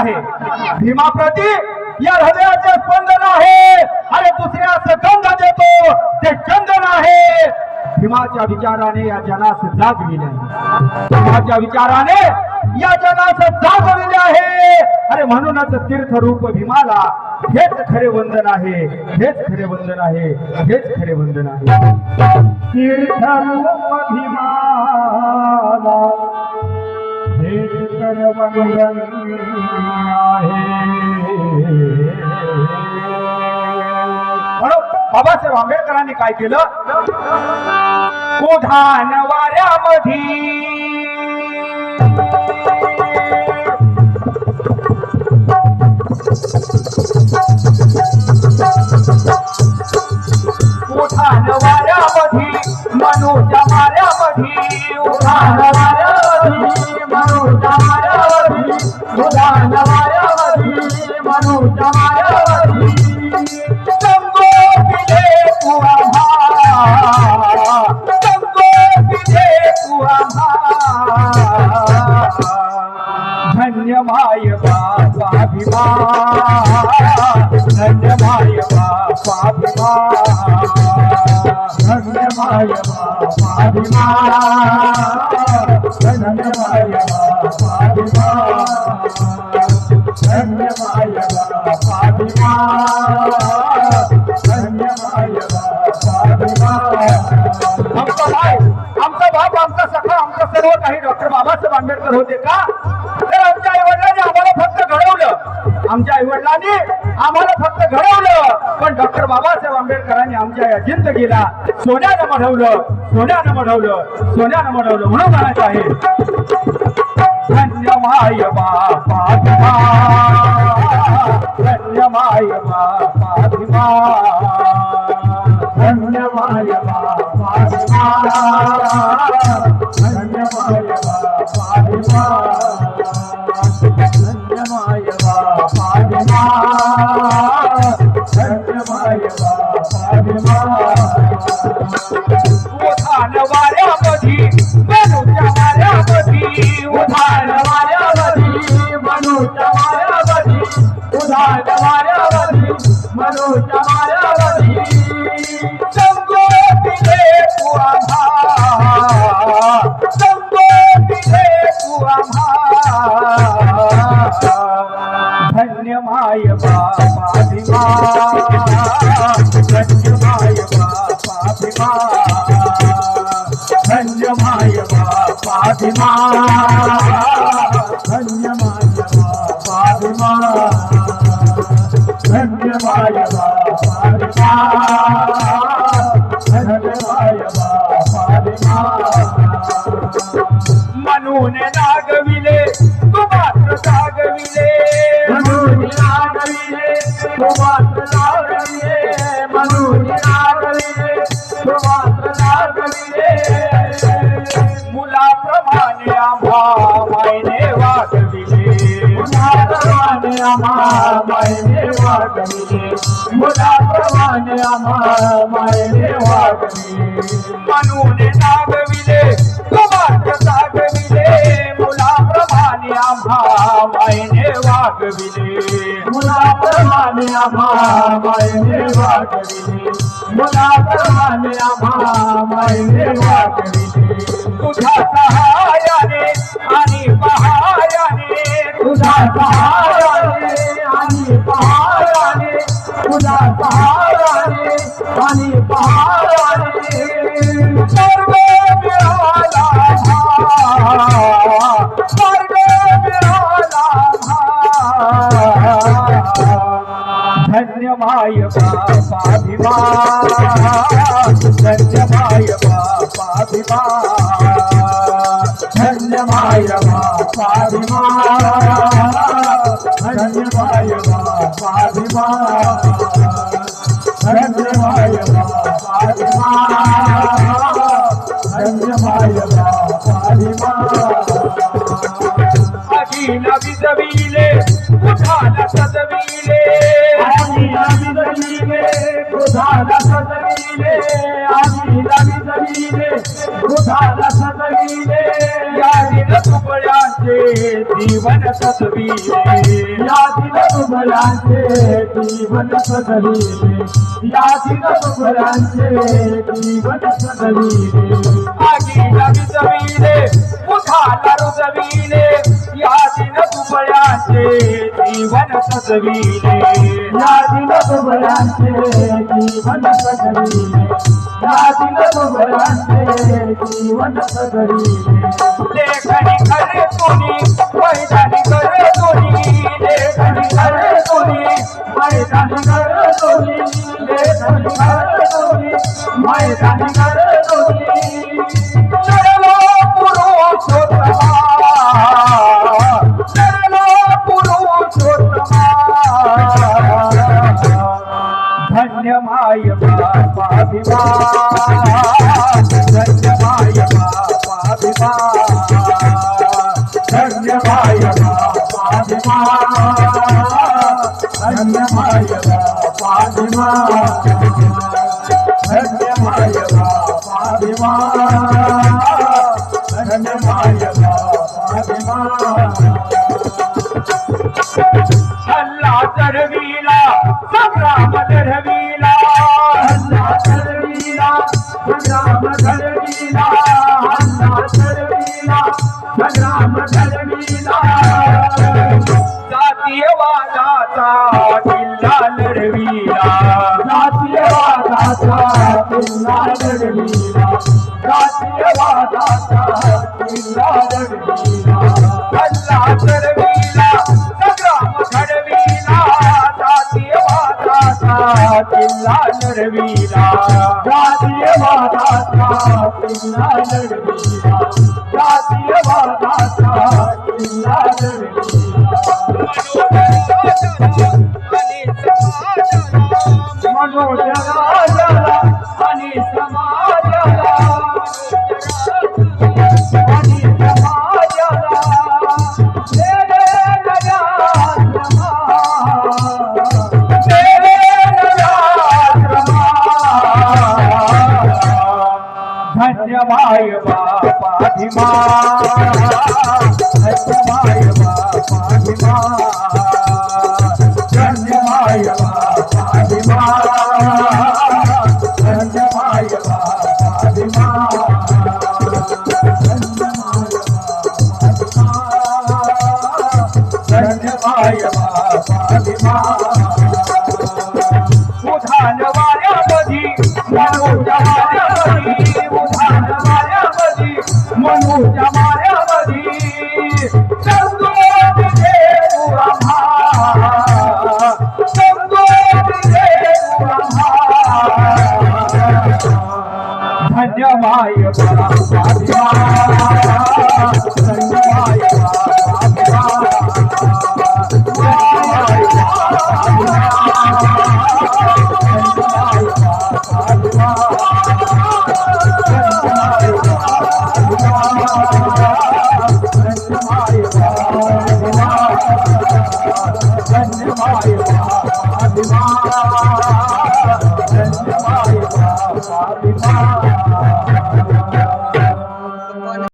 आहे. भीमाप्रती या हृदयाचे स्पंदन आहे. अरे दुसऱ्याच गंध देतो ते चंदन आहे. भीमाच्या विचाराने या जनास जागविले. भीमाच्या विचाराने या जनास जागविले आहे. अरे म्हणूनच तीर्थरूप भीमाला हेच खरे वंदन आहे. हेच खरे वंदन आहे. हेच खरे वंदन आहे. तीर्थरूप भीमाला वंदन म्हणून बाबासाहेब आंबेडकरांनी काय केलं? कोधान वाऱ्यामधी बाबा धन्य माय बाबा धन्य माय बाबा धन्य माय बाबा धन्य माय बाबा आमचा आमचा बाप आमचा सखा आमचा सर्व काही डॉक्टर बाबासाहेब आंबेडकर होते का? बाबासाहेब आंबेडकरांनी आमच्या या जिंदगीला सोन्यानं मढवलं सोन्यानं मढवलं सोन्यानं मढवलं म्हणून म्हणायचं आहे. धन्य माय बापा भीमा धन्य माय बापा भीमा धन्य माय बापा भीमा धन्य माय बापा भीमा बापा धन्य माय बापा धन्य मुलाप्रमाणे आम्हा मायने वागविले मुलाप्रमाणे आम्हा मायने वागविले म्हणून नागविले मात्र मुलाप्रमाणे आम्हा मायने वागविले मुलाप्रमाणे आम्हा मायने वागविले मुलाप्रमाणे आम्हा मायने वागविले तुझ्या सहायाने आणि पहायाने तुझ्या सहायाने आणि पहायाने तुझ्या सहायाने आणि सर्व मिळाला मिळाला धन्य माय बापा धन्य माय बापा भीमा धन्य माय बापा भीमा धन्य माय बापा भीमा धन्य माय बापा भीमा धन्य माय बापा भीमा अखिल विजविले उठाला सजविले अखिल विजविले उठाला सजविले अखिल विजविले उठाला सजविले भलाचे जीवन सदवी या सजविले दुबळ्यांचे जीवन सदवी या दिन दुबळ्यांचे जीवन सदवी सजविले आगीला विजविले उठाला रुजविले या दिन दुबळ्यांचे जीवन सजविले या दिन दुबळ्यांचे जीवन सजविले या दिन दुबळ्यांचे जीवन सजविले लेखनी खरे कोणी मैदानी करे कोणी लेखनी खरे कोणी मैदानी करे कोणी लेखनी खरे कोणी मैदानी करे कोणी हल्ला चढविला संग्राम चढविला हल्ला चढविला संग्राम चढविला हल्ला चढविला संग्राम चढविला जातीयवादाचा किल्ला लढविला जातीयवादाचा किल्ला लढविला जातीयवादाचा किल्ला लढविला. हल्ला चढविला मात्मा पीअ मात्मा प धन्य माय बापाधिमा धन्य माय बापाधिमा धन्य माय बापा. धन्य माय बापाधिमा धन्य